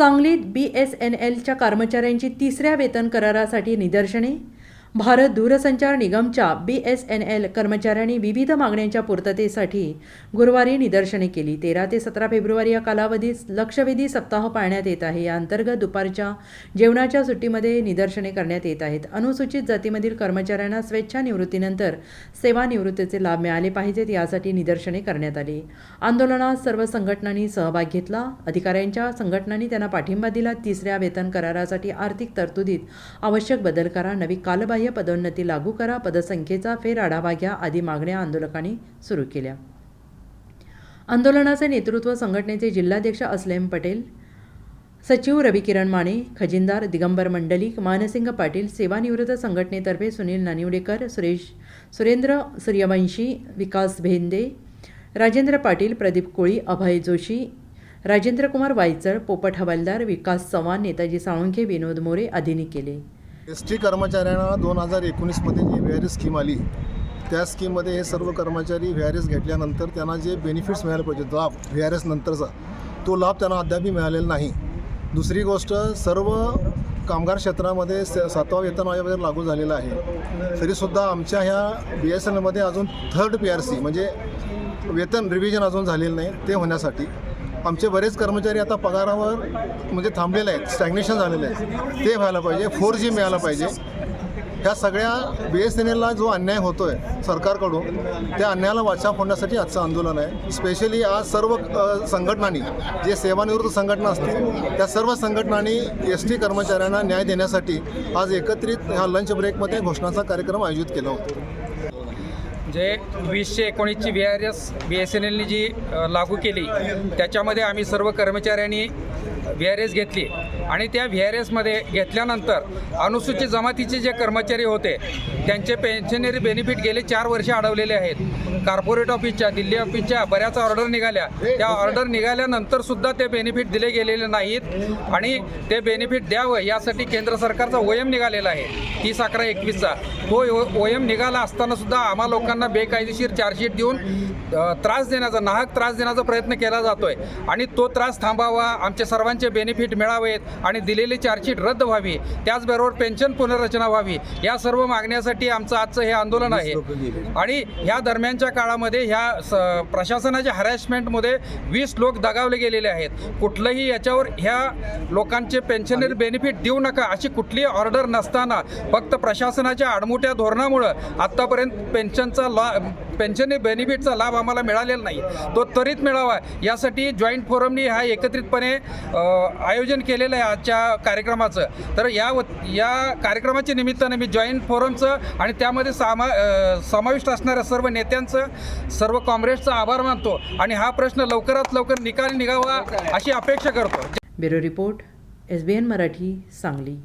सांगलीत बी S N एलच्या कर्मचाऱ्यांची तिसऱ्या वेतन करारासाठी निदर्शने? भारत दूरसंचार निगमच्या बी एस एन एल कर्मचाऱ्यांनी विविध मागण्यांच्या पूर्ततेसाठी गुरुवारी निदर्शने केली. तेरा ते सतरा फेब्रुवारी या कालावधीत लक्षवेधी सप्ताह पाळण्यात येत आहे. या अंतर्गत दुपारच्या जेवणाच्या सुट्टीमध्ये निदर्शने करण्यात येत आहेत. अनुसूचित जातीमधील कर्मचाऱ्यांना स्वेच्छा निवृत्तीनंतर सेवानिवृत्तीचे लाभ मिळाले पाहिजेत यासाठी निदर्शने करण्यात आली. आंदोलनात सर्व संघटनांनी सहभाग घेतला. अधिकाऱ्यांच्या संघटनांनी त्यांना पाठिंबा दिला. तिसऱ्या वेतन करारासाठी आर्थिक तरतुदीत आवश्यक बदल करा. नवी सहाय्य पदोन्नती लागू करा. पदसंख्येचा फेर आढावा घ्या. आदी मागण्या आंदोलकांनी सुरू केल्या. आंदोलनाचे नेतृत्व संघटनेचे जिल्हाध्यक्ष असलेम पटेल सचिव रविकिरण माने खजिनदार दिगंबर मंडलिक मानसिंग पाटील सेवानिवृत्त संघटनेतर्फे सुनील नानिवडेकर सुरेश सुरेंद्र सूर्यवंशी विकास भेंदे राजेंद्र पाटील प्रदीप कोळी अभय जोशी राजेंद्रकुमार वायचळ पोपट हवालदार विकास चव्हाण नेताजी साळुंखे विनोद मोरे आदींनी केले. एस टी कर्मचाऱ्यांना दोन हजार एकोणीसमध्ये जी व्ही आर एस स्कीम आली त्या स्कीममध्ये हे सर्व कर्मचारी व्ही आर एस घेतल्यानंतर त्यांना जे बेनिफिट्स मिळाले पाहिजे लाभ व्ही आर एस नंतरचा तो लाभ त्यांना अद्यापही मिळालेला नाही. दुसरी गोष्ट सर्व कामगार क्षेत्रामध्ये स सातवा वेतन आयोग लागू झालेला आहे. तरीसुद्धा आमच्या ह्या बी एस एनमध्ये अजून थर्ड पी आर सी म्हणजे वेतन रिव्हिजन अजून झालेलं नाही ते होण्यासाठी. आमचे बरेच कर्मचारी आता पगारावर म्हणजे थांबलेले आहेत स्टॅग्नेशन झालेले आहेत. ते व्हायला पाहिजे फोर जी मिळायला पाहिजे. ह्या सगळ्या बी एस एन एलला जो अन्याय होतो आहे सरकारकडून त्या अन्यायाला वाचा फोडण्यासाठी आजचं आंदोलन आहे. स्पेशली आज सर्व संघटनांनी जे सेवानिवृत्त संघटना असतील त्या सर्व संघटनांनी एस टी कर्मचाऱ्यांना न्याय देण्यासाठी आज एकत्रित ह्या लंच ब्रेकमध्ये घोषणाचा कार्यक्रम आयोजित केला होता. जे वीसशे एकोणीसची V R S B S N एलनी जी लागू केली त्याच्यामध्ये आम्ही सर्व कर्मचाऱ्यांनी व्ही आर एस घेतली. आणि त्या व्ही आर एसमध्ये घेतल्यानंतर अनुसूचित जमातीचे जे कर्मचारी होते त्यांचे पेन्शनरी बेनिफिट गेले चार वर्षे अडवलेले आहेत. कॉर्पोरेट ऑफिसच्या दिल्ली ऑफिसच्या बऱ्याच ऑर्डर निघाल्या. त्या ऑर्डर निघाल्यानंतर सुद्धा ते बेनिफिट दिले गेलेले नाहीत आणि ते बेनिफिट द्यावं यासाठी केंद्र सरकारचा ओएम निघालेला आहे. तीस अकरा एकवीसचा. तो ओएम निघाला असताना सुद्धा आम्हा लोकांना बेकायदेशीर चार्जशीट देऊन त्रास देण्याचा नाहक त्रास देण्याचा प्रयत्न केला जातोय. आणि तो त्रास थांबावा आमच्या सर्वांचे बेनिफिट मिळावेत आणि दिलेली चार्जशीट रद्द व्हावी त्याचबरोबर पेन्शन पुनर्रचना व्हावी या सर्व मागण्यासाठी आमचं आजचं हे आंदोलन आहे. आणि ह्या दरम्यानच्या काळामध्ये ह्या स- प्रशासनाच्या हॅरॅसमेंटमध्ये वीस लोक दगावले गेलेले आहेत. कुठलंही याच्यावर ह्या लोकांचे पेन्शनरी बेनिफिट देऊ नका अशी कुठलीही ऑर्डर नसताना फक्त प्रशासनाच्या आडमुठ्या धोरणामुळं आत्तापर्यंत पेन्शनचा ला पेन्शन बेनिफिटचा लाभ आम्हाला मिळालेला नाही. तो त्वरित मिळावा. यासाठी जॉईंट फोरमनी हा एकत्रितपणे आयोजन केलेलं आहे. आजच्या कार्यक्रमाचं. तर या या कार्यक्रमाच्या निमित्तानं मी जॉईंट फोरमचं आणि त्यामध्ये सामा समाविष्ट असणाऱ्या सर्व नेत्यांचं सर्व काँग्रेसचा आभार मानतो. आणि हा प्रश्न लवकरात लवकर निकाली निघावा अशी अपेक्षा करतो. Bureau report S B N Marathi Sangli.